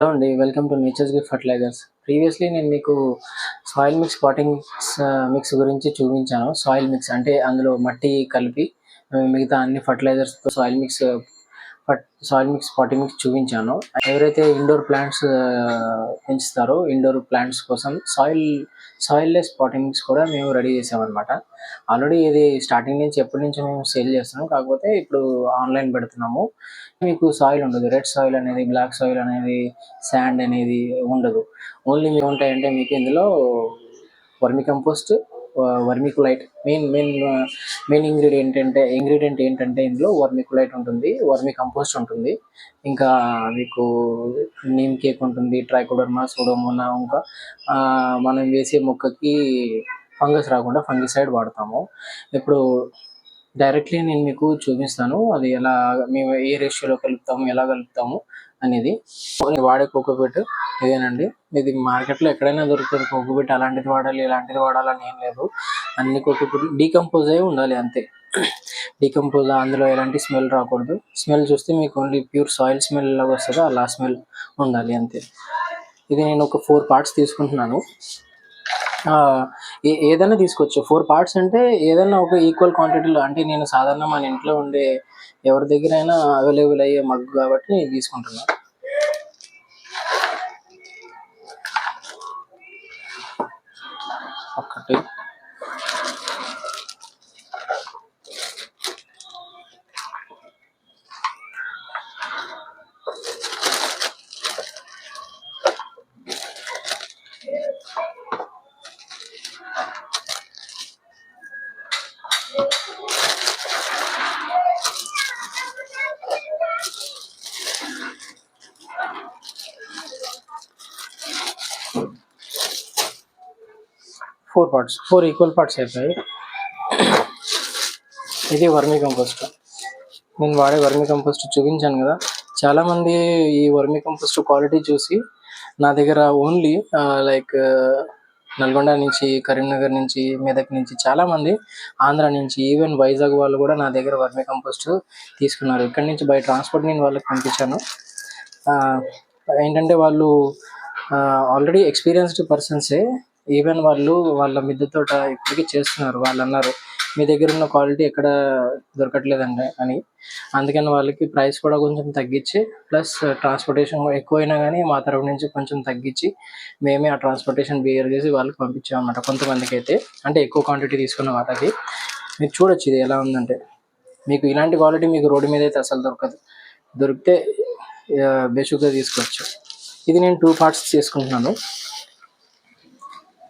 Hello అండి welcome to nature's gift fertilisers previously నేను మీకు సాయిల్ మిక్స్ పాటింగ్ మిక్స్ గురించి చూపించాను. సాయిల్ మిక్స్ అంటే అందులో మట్టి కలిపి మిగతా అన్ని ఫర్టిలైజర్స్తో soil mix soil mix potting mix చూపించాను. ఎవరైతే ఇండోర్ ప్లాంట్స్ పెంచుతారో ఇండోర్ ప్లాంట్స్ కోసం soil soilless potting mix కూడా మేము రెడీ చేసామన్నమాట. ఆల్రెడీ ఇది స్టార్టింగ్ నుంచి ఎప్పటి నుంచి మేము సేల్ చేస్తున్నాం. కాకపోతే ఇప్పుడు ఆన్లైన్ పెడుతున్నాము. మీకు సాయిల్ ఉండదు. రెడ్ సాయిల్ అనేది బ్లాక్ సాయిల్ అనేది శాండ్ అనేది ఉండదు. ఓన్లీ మీరు ఉంటాయంటే మీకు ఇందులో vermicompost vermiculite main main main ingredient అంటే ఇంగ్రీడియంట్ ఏంటంటే ఇందులో వర్మికులైట్ ఉంటుంది వర్మి కంపోస్ట్ ఉంటుంది. ఇంకా మీకు నీమ్ కేక్ ఉంటుంది ట్రైకోడర్మా సోడోమోనా ఇంకా మనం వేసే మొక్కకి ఫంగస్ రాకుండా ఫంగిసైడ్ వాడతాము. ఇప్పుడు డైరెక్ట్లీ నేను మీకు చూపిస్తాను అది ఎలా మేము ఏ రేషియోలో కలుపుతాము ఎలా కలుపుతాము. అనేది వాడే కోకోపీట్ ఇదేనండి. ఇది మార్కెట్లో ఎక్కడైనా దొరుకుతుంది. కోకోపీట్ అలాంటిది వాడాలి ఇలాంటిది వాడాలని ఏం లేదు. అన్ని కోకోపీట్ డీకంపోజ్ అయి ఉండాలి అంతే. డీకంపోజ్ అందులో ఎలాంటి స్మెల్ రాకూడదు. స్మెల్ చూస్తే మీకు ఓన్లీ ప్యూర్ సాయిల్ స్మెల్ లాగా వస్తుందో అలా స్మెల్ ఉండాలి అంతే. ఇది నేను ఒక ఫోర్ పార్ట్స్ తీసుకుంటున్నాను. ఏ- ఏదైనా తీసుకోవచ్చు. ఫోర్ పార్ట్స్ అంటే ఏదైనా ఒక ఈక్వల్ క్వాంటిటీలో అంటే నేను సాధారణ మన ఇంట్లో ఉండే ఎవరి దగ్గర అయినా అవైలబుల్ అయ్యే మగ్గు కాబట్టి నేను తీసుకుంటున్నా. ఒకటి four parts four equal parts అయిపోయాయి. ఇది వర్మీ కంపోస్ట్. నేను వాడే వర్మీ కంపోస్ట్ చూపించాను కదా. చాలామంది ఈ వర్మీ కంపోస్ట్ క్వాలిటీ చూసి నా దగ్గర ఓన్లీ లైక్ నల్గొండ నుంచి కరీంనగర్ నుంచి మెదక్ నుంచి చాలామంది ఆంధ్ర నుంచి ఈవెన్ వైజాగ్ వాళ్ళు కూడా నా దగ్గర వర్మీ కంపోస్ట్ తీసుకున్నారు. ఇక్కడ నుంచి బై ట్రాన్స్పోర్ట్ నేను వాళ్ళకి పంపించాను. ఏంటంటే వాళ్ళు ఆల్రెడీ ఎక్స్పీరియన్స్డ్ పర్సన్సే ఈవెన్ వాళ్ళు వాళ్ళ మిద్దె తోట ఇప్పటికీ చేస్తున్నారు. వాళ్ళు అన్నారు మీ దగ్గర ఉన్న క్వాలిటీ ఎక్కడ దొరకట్లేదండి అని. అందుకని వాళ్ళకి ప్రైస్ కూడా కొంచెం తగ్గించి ప్లస్ ట్రాన్స్పోర్టేషన్ ఎక్కువైనా కానీ మా తరపు నుంచి కొంచెం తగ్గించి మేమే ఆ ట్రాన్స్పోర్టేషన్ బియర్ చేసి వాళ్ళకి పంపించామన్నమాట కొంతమందికి అయితే అంటే ఎక్కువ క్వాంటిటీ తీసుకున్న వాళ్ళకి. మీరు చూడొచ్చు ఇది ఎలా ఉందంటే. మీకు ఇలాంటి క్వాలిటీ మీకు రోడ్డు మీద అయితే అసలు దొరకదు. దొరికితే బేషుగ్గా తీసుకోవచ్చు. ఇది నేను టూ పార్ట్స్ చేసుకుంటున్నాను.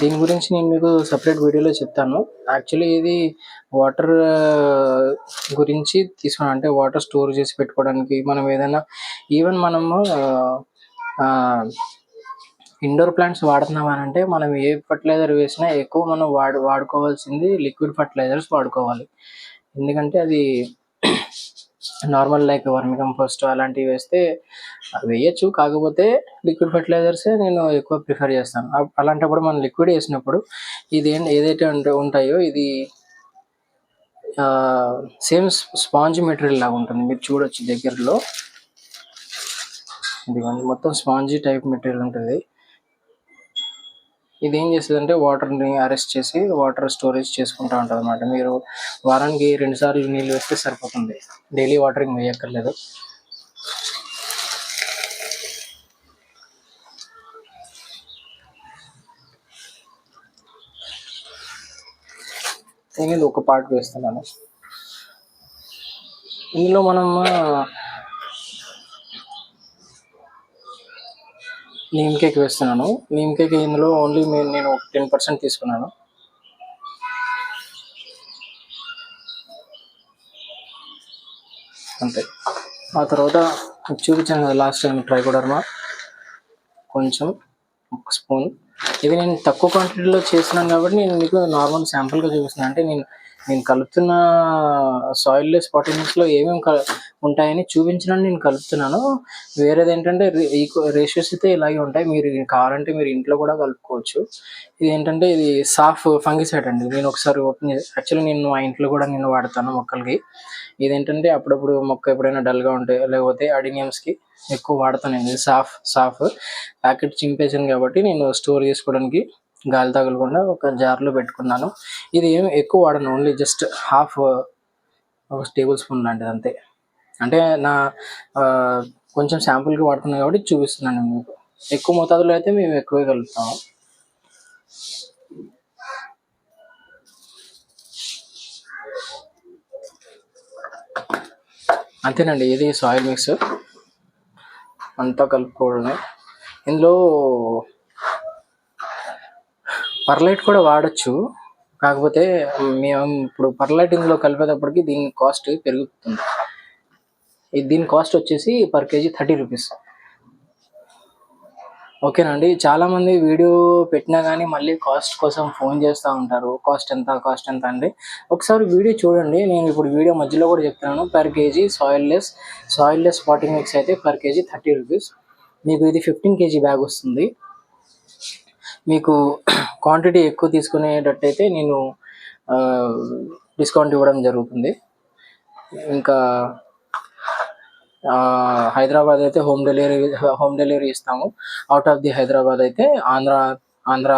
దీని గురించి నేను మీకు సపరేట్ వీడియోలో చెప్తాను. యాక్చువల్లీ ఇది వాటర్ గురించి తీసుకున్నాను అంటే వాటర్ స్టోర్ చేసి పెట్టుకోవడానికి మనం ఏదైనా ఈవెన్ మనము ఇండోర్ ప్లాంట్స్ వాడుతున్నాం అని అంటే మనం ఏ ఫర్టిలైజర్ వేసినా ఎక్కువ మనం వాడు వాడుకోవాల్సింది లిక్విడ్ ఫర్టిలైజర్స్ వాడుకోవాలి. ఎందుకంటే అది నార్మల్ లైక్ వర్మి కంపోస్ట్ అలాంటివి వేస్తే వేయచ్చు. కాకపోతే లిక్విడ్ ఫర్టిలైజర్సే నేను ఎక్కువ ప్రిఫర్ చేస్తాను. అలాంటప్పుడు మనం లిక్విడ్ వేసినప్పుడు ఇది ఏదైతే ఉంటాయో ఇది సేమ్ స్పాంజ్ మెటీరియల్ లాగా ఉంటుంది. మీరు చూడొచ్చు దగ్గరలో. ఇదిగోండి మొత్తం స్పాంజీ టైప్ మెటీరియల్ ఉంటుంది. ఇది ఏం చేస్తుంది అంటే వాటర్ని అరెస్ట్ చేసి వాటర్ స్టోరేజ్ చేసుకుంటూ ఉంటుంది అనమాట మీరు వారానికి రెండుసార్లు నీళ్ళు వేస్తే సరిపోతుంది. డైలీ వాటరింగ్ వేయక్కర్లేదు నేను ఒక పార్ట్ వేస్తున్నాను. ఇందులో మనం నీమ్ కేక్ వేస్తున్నాను. నీమ్ కేక్ ఇందులో ఓన్లీ నేను టెన్ పర్సెంట్ తీసుకున్నాను. అంతే. ఆ తర్వాత చూపించాను కదా లాస్ట్ టైం ట్రై కూడా కొంచెం ఒక స్పూన్ ఇది నేను తక్కువ క్వాంటిటీలో చేస్తున్నాను కాబట్టి నేను మీకు నార్మల్ శాంపుల్గా చూపిస్తున్నాను. అంటే నేను నేను కలుపుతున్న సాయిల్ లెస్లో ఏమేమి కల- ఉంటాయని చూపించడానికి నేను కలుపుతున్నాను. వేరేది ఏంటంటే రేషియోస్ అయితే ఇలాగే ఉంటాయి. మీరు కావాలంటే మీరు ఇంట్లో కూడా కలుపుకోవచ్చు. ఇది ఏంటంటే ఇది సాఫ్ ఫంగిసైడ్ అండి. నేను ఒకసారి ఓపెన్ చేసి యాక్చువల్లీ నేను మా ఇంట్లో కూడా నేను వాడతాను మొక్కలకి. ఇదేంటంటే అప్పుడప్పుడు మొక్క ఎప్పుడైనా డల్గా ఉంటే లేకపోతే అడినియమ్స్కి ఎక్కువ వాడతాను నేను. ఇది సాఫ్ సాఫ్ ప్యాకెట్ చింపేసాను కాబట్టి నేను స్టోర్ చేసుకోవడానికి గాలి తగలకుండా ఒక జార్లో పెట్టుకున్నాను. ఇది ఏం ఎక్కువ వాడను ఓన్లీ జస్ట్ హాఫ్ ఒక టేబుల్ స్పూన్ లాంటిది అంతే. అంటే నా కొంచెం శాంపుల్కి వాడుతున్నాను కాబట్టి చూపిస్తున్నాను మీకు. ఎక్కువ మోతాదులో అయితే మేము ఎక్కువే కలుపుతాము. అంతేనండి ఇది సాయిల్ మిక్స్ అంతా కలుపుకోవడమే. ఇందులో పర్లైట్ కూడా వాడచ్చు. కాకపోతే మేము ఇప్పుడు పర్లైట్ ఇందులో కలిపేటప్పటికి దీని కాస్ట్ పెరుగుతుంది. దీని కాస్ట్ వచ్చేసి పర్ కేజీ థర్టీ రూపీస్. ఓకేనండి. చాలామంది వీడియో పెట్టినా కానీ మళ్ళీ కాస్ట్ కోసం ఫోన్ చేస్తూ ఉంటారు. కాస్ట్ ఎంత కాస్ట్ ఎంత అండి. ఒకసారి వీడియో చూడండి. నేను ఇప్పుడు వీడియో మధ్యలో కూడా చెప్తున్నాను. Per KG soilless soilless potting mix అయితే పర్ కేజీ థర్టీ రూపీస్. మీకు ఇది ఫిఫ్టీన్ కేజీ బ్యాగ్ వస్తుంది. మీకు క్వాంటిటీ ఎక్కువ తీసుకునేటట్టయితే నేను డిస్కౌంట్ ఇవ్వడం జరుగుతుంది. ఇంకా హైదరాబాద్ అయితే హోమ్ డెలివరీ హోమ్ డెలివరీ ఇస్తాము. అవుట్ ఆఫ్ ది హైదరాబాద్ అయితే ఆంధ్ర ఆంధ్ర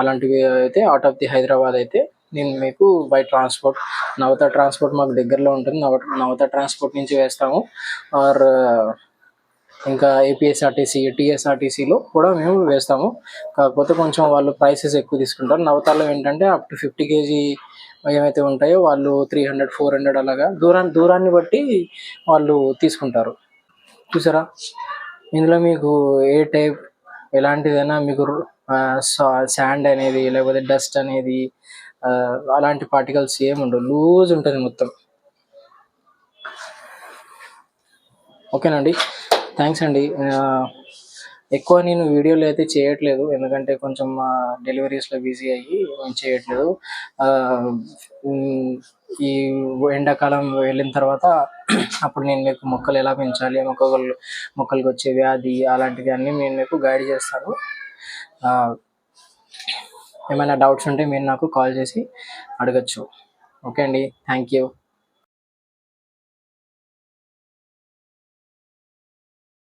అలాంటివి అయితే అవుట్ ఆఫ్ ది హైదరాబాద్ అయితే నేను మీకు బై ట్రాన్స్పోర్ట్ నవత ట్రాన్స్పోర్ట్ మాకు దగ్గరలో ఉంటుంది. నవ నవత ట్రాన్స్పోర్ట్ నుంచి వేస్తాము. ఆర్ ఇంకా ఏపీఎస్ఆర్టీసీ టీఎస్ఆర్టీసీలో కూడా మేము వేస్తాము. కాకపోతే కొంచెం వాళ్ళు ప్రైసెస్ ఎక్కువ తీసుకుంటారు. నవతాలో ఏంటంటే అప్ టు ఫిఫ్టీ కేజీ ఏమైతే ఉంటాయో వాళ్ళు త్రీ హండ్రెడ్ ఫోర్ హండ్రెడ్ అలాగా దూరాన్ని దూరాన్ని బట్టి వాళ్ళు తీసుకుంటారు. చూసారా? ఇందులో మీకు ఏ టైప్ ఎలాంటిదైనా మీకు శాండ్ అనేది లేకపోతే డస్ట్ అనేది అలాంటి పార్టికల్స్ ఏముండవు లూజ్ ఉంటుంది మొత్తం. ఓకేనండి? థ్యాంక్స్ అండి. ఎక్కువ నేను వీడియోలు అయితే చేయట్లేదు. ఎందుకంటే కొంచెం డెలివరీస్లో బిజీ అయ్యి చేయట్లేదు. ఈ ఎండాకాలం వెళ్ళిన తర్వాత అప్పుడు నేను మీకు మొక్కలు ఎలా పెంచాలి మొక్కలు మొక్కలకు వచ్చే వ్యాధి అలాంటివి అన్నీ నేను మీకు గైడ్ చేస్తాను. ఏమైనా డౌట్స్ ఉంటే మీరు నాకు కాల్ చేసి అడగచ్చు. ఓకే అండి. Thank you